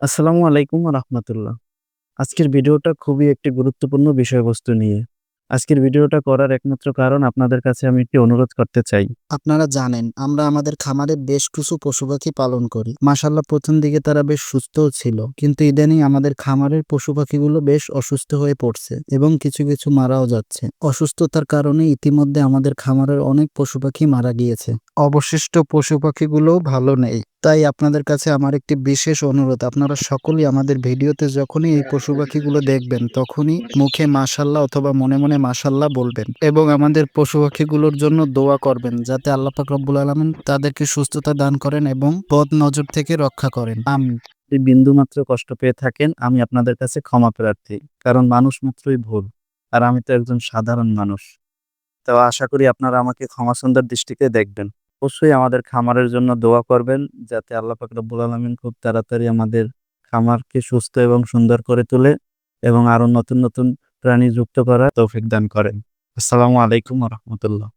আসসালামু আলাইকুম রহমতুল্লাহ। আজকের ভিডিওটা খুবই একটি গুরুত্বপূর্ণ বিষয়বস্তু নিয়ে। আজকের ভিডিওটা করার একমাত্র কারণ আপনাদের কাছে আমি একটি অনুরোধ করতে চাই। আপনারা জানেন, আমরা আমাদের খামারে বেশ কিছু পশু পাখি পালন করি। মাসাল্লাহ প্রথম দিকে তারা বেশ সুস্থও ছিল, কিন্তু ইদানিং আমাদের খামারের পশু পাখিগুলো বেশ অসুস্থ হয়ে পড়ছে এবং কিছু কিছু মারাও যাচ্ছে। অসুস্থতার কারণে ইতিমধ্যে আমাদের খামারের অনেক পশু পাখি মারা গিয়েছে। অবশিষ্ট পশু পাখিগুলোও ভালো নেই। তাই আপনাদের কাছে আমার একটি বিশেষ অনুরোধ। আপনারা সকলেই আমাদের ভিডিওতে যখনই এই পশু পাখিগুলো দেখবেন, তখনই মুখে মাসাল্লাহ অথবা মনে মনে মাসাল্লাহ বলবেন এবং আমাদের পশু পাখিগুলোর জন্য দোয়া করবেন যাতে আল্লাহ পাক রব্বুল আলমিন তাদেরকে সুস্থতা দান করেন এবং বদ নজর থেকে রক্ষা করেন। যদি বিন্দু মাত্র কষ্ট পেয়ে থাকেন, আমি আপনাদের কাছে ক্ষমা প্রার্থী, কারণ মানুষ মাত্রই ভুল, আর আমি তো একজন সাধারণ মানুষ। তো আশা করি আপনারা আমাকে ক্ষমা সুন্দর দৃষ্টিতে দেখবেন। অবশ্যই আমাদের খামারের জন্য দোয়া করবেন, যাতে আল্লাহ রব্বুল আলমিন খুব তাড়াতাড়ি আমাদের খামারকে সুস্থ এবং সুন্দর করে তোলে এবং আরও নতুন নতুন প্রাণী যুক্ত করার তৌফিক দান করেন। আসসালামু আলাইকুম রহমতুল্লাহ।